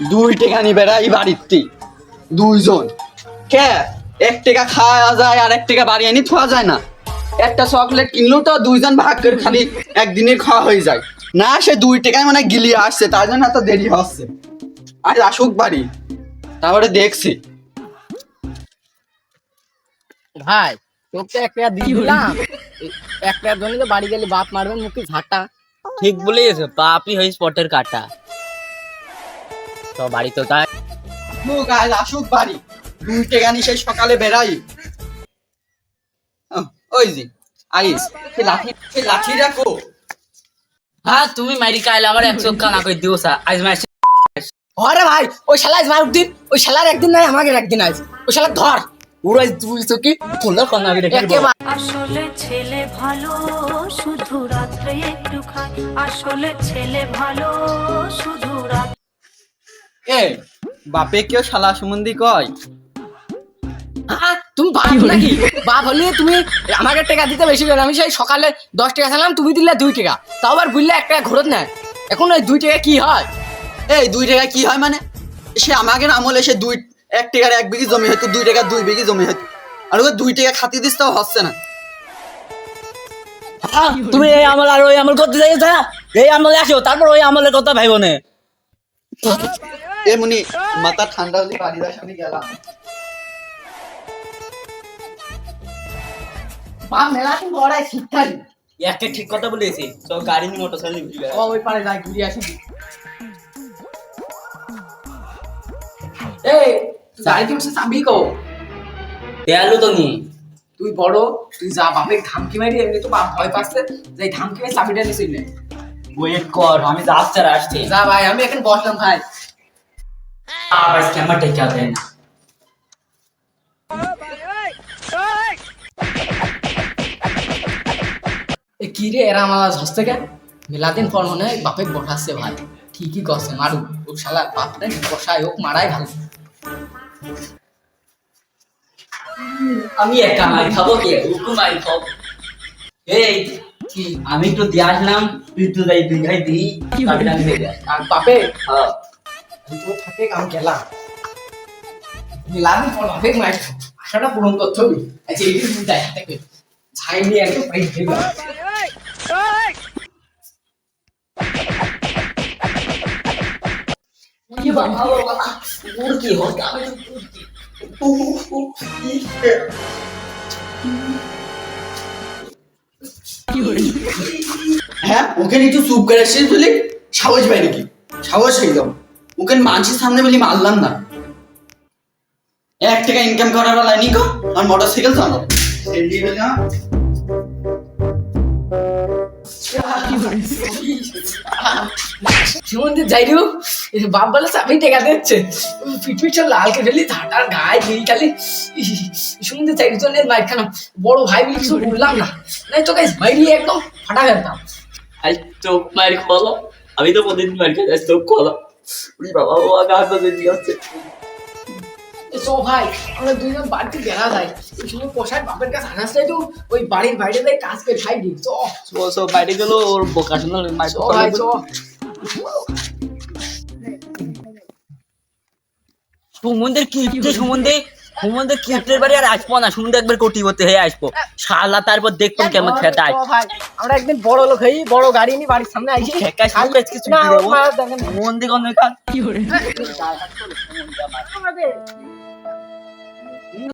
দুই টাকা নিবে এই বাড়িতে। দুইজন। কে? এক টাকা খাওয়া যায় আর এক টাকা বাড়ি আনি খাওয়া যায় না। একটা চকলেট কিনলেও তো দুইজন ভাগ করে খালি একদিনের খাওয়া হয়ে যায়। না সে দুই টাকায় মানে গিলিয়ে আসছে তার জন্য এত দেরি হচ্ছে। আজ আসুক বাড়ি তারপরে দেখছি। ভাই তোকে এক টাকা দিয়ে দিলাম। এই জন্য তো বাড়ি গেলে বাপ মারবেন মুখে ঝাঁটা। ঠিক বলেছে পাপই হয়ে স্পটের কাটা। তো বাড়ি তো তাই। মুখ আজ আসুক বাড়ি টাকা নিয়ে সেই সকালে বেড়াই। ওই জি আইস সে লাঠি সে লাঠি রাখো। হ্যাঁ তুমি মারি কাইলে আমার এক চোখ কানা করে দিও স্যার আজ ম্যাচ আরে ভাই ওই শালা মার দিন ওই শালার একদিন নাই আমাকে একদিন আজ ওই শালা ধর উড়াই তুই চকি তোলা কানা করে আসলে ছেলে ভালো শুধু রাত্রে একটু খায়। আসলে ছেলে ভালো শুধু রাত এ বাপে কেউ শালা সম্বন্ধী কয়? তুমি বাপ নাকি? বাপ হলে তুমি আমাকে টাকা দিতে বেশি করে। আমি সেই সকালে দশ টাকা খেলাম তুমি দিলে দুই টাকা। তাও আবার বুঝলে এক টাকা ঘুরত না এখন ওই দুই টাকা কি হয়? এই দুই টাকা কি হয় মানে? সে আমাকে আমলে সে দুই এক টাকার এক বিঘি জমি হতো দুই টাকা দুই বিঘি জমি হতো আর ওকে দুই টাকা খাতি দিস তাও হচ্ছে না। তুমি এই আমল আর ওই আমল করতে যাই এই আমলে আসো তারপর ওই আমলের কথা ভাইব না। এমনি মাথা ঠান্ডা হলে সামনে গেলাম। বাপ মেলা গড়ায় একটা ঠিক কথা বলেছি তো গাড়ি নিয়ে মোটর সাইকেল ঘুরে ও ওই পারে যাই ঘুরে আসি। এই যাই তুমি চাবি কো। দেয়ালু তো নি তুই বড় তুই যা বাপে ধামকি মারি এমনি তো বাপ ভয় পাচ্ছে যে ধামকি মারি চাবিটা নিছিস নে ওয়েট কর আমি যাচ্ছি আর আসছি। যা ভাই আমি এখন বসলাম ভাই। আবার দেয় না কি রে এরা আমার হস্তে কেন? মেলাদিন পর মনে হয় বাপে বসাচ্ছে ভাই। ঠিকই মারু? ও শালা বসায় হোক মারাই ভালো। আমি একা মারি খাব কে? হুকুম মারি খাব এই কি? আমি একটু দিয়ে আসলাম তুই তো যাই দুই ভাই দিই। বাপে হ্যাঁ। আমি থাকে আমি গেলাম মার আশাটা পূরণ করতে হবে আচ্ছা এই দিন যাই হাতে ছাই নিয়ে একদম প্রাইস দিলাম কি বাবা বাবা তোর কি হতো আমি হ্যাঁ ওকে একটু চুপ করে আসছিস বলি সাহস পাই নাকি? সাহস হয়ে যাও ওকে মানুষের সামনে বলি মারলাম না। এক টাকা ইনকাম করার বেলায় নিকো আর মোটর সাইকেল চালাবো যাই বাপ বলে টেকা দিচ্ছে। পিটপিট সব লালকে ফেলি ঝাঁটার গায়ে দিই খালি। সুমন্দির যাই তো নেই মাইক খানা বড় ভাই বলে কিছু বললাম না। নাই তো গাইস বাইরে একদম ফাটা ফেলতাম আজ চোখ মারি খোলো। আমি তো প্রতিদিন মারি খাই আজ চোখ খোলো। উনি বাবা ও আগে হাত ধরে দিয়ে আসছে ভাই আমরা দুইজন বাড়িতে বেড়া যাই। ওই সময় পোষায় বাপের কাছে আনাস তো ওই বাড়ির বাইরে যাই কাজ করে খাই দিই। তো ও বাইরে গেল ওর বোকা শোনা মাই তো ভাই তো সুমন্দের কি সুমন্দে? সুমন্দের কিপ্টের বাড়ি আর আসব না শুনতে একবার কোটি হতে হয়ে আসব শালা তারপর দেখতাম কেমন খেতে আমরা একদিন বড় লোক হই বড় গাড়ি নিয়ে বাড়ির সামনে আইছি ঠেকা শুরু আজকে চুপ মন দিকে অনেক আমাদের